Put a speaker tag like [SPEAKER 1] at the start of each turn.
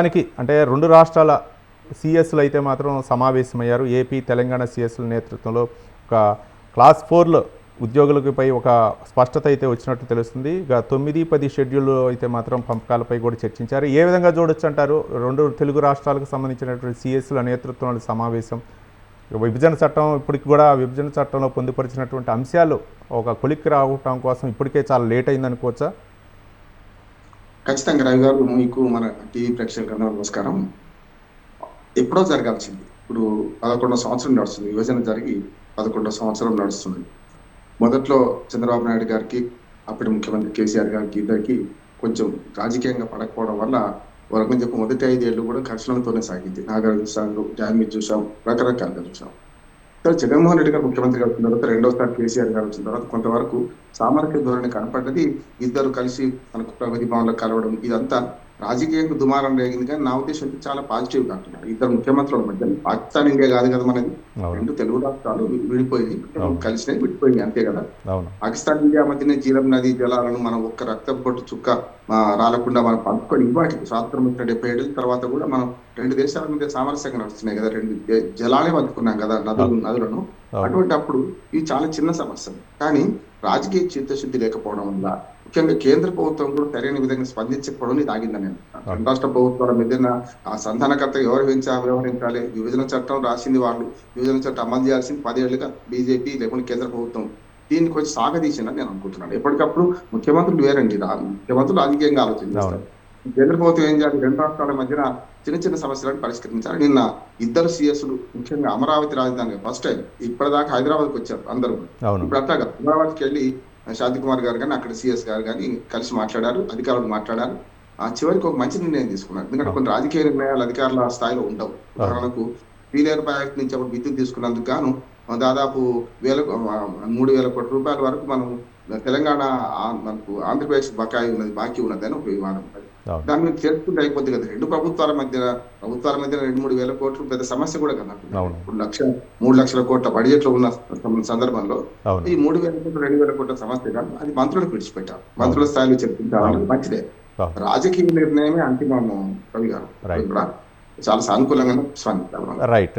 [SPEAKER 1] దానికి అంటే రెండు రాష్ట్రాల సిఎస్లు అయితే మాత్రం సమావేశమయ్యారు. ఏపీ తెలంగాణ సిఎస్ల నేతృత్వంలో ఒక క్లాస్ ఫోర్లో ఉద్యోగులపై ఒక స్పష్టత అయితే వచ్చినట్టు తెలుస్తుంది. ఇక తొమ్మిది పది షెడ్యూల్ అయితే మాత్రం పంపకాలపై కూడా చర్చించారు. ఏ విధంగా చూడొచ్చు అంటారు? రెండు తెలుగు రాష్ట్రాలకు సంబంధించినటువంటి సిఎస్ల నేతృత్వంలో సమావేశం. విభజన చట్టం ఇప్పటికి కూడా విభజన చట్టంలో పొందుపరిచినటువంటి అంశాలు ఒక కొలిక్కి రావటం కోసం ఇప్పటికే చాలా లేట్ అయిందనుకోవచ్చా?
[SPEAKER 2] ఖచ్చితంగా రవి గారు మీకు మన టీవీ ప్రేక్షకులకు నమస్కారం. ఎప్పుడో జరగాల్సింది. ఇప్పుడు పదకొండో సంవత్సరం నడుస్తుంది. విభజన జరిగి పదకొండో సంవత్సరం నడుస్తుంది. మొదట్లో చంద్రబాబు నాయుడు గారికి అప్పటి ముఖ్యమంత్రి కేసీఆర్ గారికి ఇద్దరికి కొంచెం రాజకీయంగా పడకపోవడం వల్ల వరకు కొంచెం మొదటి ఐదేళ్ళు కూడా ఘర్షణలతోనే సాగింది. నాగార్జున చూసాము డ్యామేజ్ చూసాం రకరకాలుగా చూసాం. తర్వాత జగన్మోహన్ రెడ్డి గారు ముఖ్యమంత్రి గారు వచ్చిన తర్వాత రెండోసారి కేసీఆర్ గారు వచ్చిన తర్వాత కొంతవరకు సామర్థ్య ధోరణి కనపడ్డది. ఇద్దరు కలిసి మనకు ప్రగతి భవన్లో కలవడం ఇదంతా రాజకీయంగా దుమారం రేగింది కానీ నా ఉద్దేశం చాలా పాజిటివ్గా అంటున్నారు. ఇద్దరు ముఖ్యమంత్రుల మధ్య పాకిస్తాన్ ఇండియా కాదు కదా మనది. రెండు తెలుగు రాష్ట్రాలు వి- విడిపోయి
[SPEAKER 1] అవును.
[SPEAKER 2] కలిసినాయి విడిపోయి అంతే కదా. పాకిస్తాన్ ఇండియా మధ్యనే జీలం నది జలాలను మనం ఒక్క రక్తం పొట్టు చుక్క రాలకుండా మనం పంపుకొని ఇవ్వాటికి స్వాతంత్రం వచ్చిన డెబ్బై ఏళ్ళ తర్వాత కూడా మనం రెండు దేశాల మధ్య సామరస్యంగా నడుస్తున్నాయి కదా. రెండు జలాలే పంచుకున్నాం కదా నదులు నదులను. అటువంటి అప్పుడు ఇవి చాలా చిన్న సమస్యలు. కానీ రాజకీయ చిత్తశుద్ధి లేకపోవడం వల్ల ముఖ్యంగా కేంద్ర ప్రభుత్వం కూడా సరైన విధంగా స్పందించకపోవడం ఇది ఆగిందని నేను రాష్ట్ర ప్రభుత్వాల మధ్యన ఆ సంధానకర్త ఎవరు వ్యవహరించా వ్యవహరించాలి? విభజన చట్టం రాసింది వాళ్ళు. విభజన చట్టం అమలు చేయాల్సింది పదేళ్ళుగా బీజేపీ లేకుంటే కేంద్ర ప్రభుత్వం. దీన్ని కొంచెం సాగదీసిందని నేను అనుకుంటున్నాను. ఎప్పటికప్పుడు ముఖ్యమంత్రులు వేరండి. రా- ముఖ్యమంత్రులు రాజకీయంగా ఆలోచించారు కేంద్ర ప్రభుత్వం ఏం చేయాలి? రెండు రాష్ట్రాల మధ్యన చిన్న చిన్న సమస్యలను పరిష్కరించాలి. నిన్న ఇద్దరు సిఎస్లు ముఖ్యంగా అమరావతి రాజధాని ఫస్ట్ టైం ఇప్పటిదాకా హైదరాబాద్కి వచ్చారు అందరూ. ఇప్పుడు అట్లా కాదు. అమరావతికి వెళ్ళి శాంతి కుమార్ గారు కానీ అక్కడ సిఎస్ గారు కానీ కలిసి మాట్లాడారు అధికారులు మాట్లాడారు. ఆ చివరికి ఒక మంచి నిర్ణయం తీసుకున్నారు. ఎందుకంటే కొన్ని రాజకీయ నిర్ణయాలు అధికారుల స్థాయిలో ఉండవు. ఉదాహరణకు పీలేరు ప్రాజెక్ట్ నుంచి అప్పుడు విద్యుత్ తీసుకున్నందుకు గాను దాదాపు వేల మూడు వేల కోట్ల రూపాయల వరకు మనం తెలంగాణ మనకు ఆంధ్రప్రదేశ్ బకాయి ఉన్నది బాకీ ఉన్నది అని ఒక
[SPEAKER 1] అవును
[SPEAKER 2] దాని మీద చేర్చుకుంటే అయిపోద్ది కదా. రెండు ప్రభుత్వాల మధ్య ప్రభుత్వాల మధ్య రెండు మూడు వేల కోట్లు పెద్ద సమస్య కూడా కదా. ఇప్పుడు లక్ష మూడు లక్షల కోట్ల బడ్జెట్లో ఉన్న సందర్భంలో ఈ మూడు వేల కోట్ల రెండు వేల కోట్ల సమస్య కాదు. అది మంత్రులకు విడిచిపెట్టారు. మంత్రుల స్థాయిలో చర్చించాలి మంచిదే. రాజకీయ నిర్ణయమే అంతిమము కవి గారు. చాలా సానుకూలంగా స్పందించాలి మనం.
[SPEAKER 1] రైట్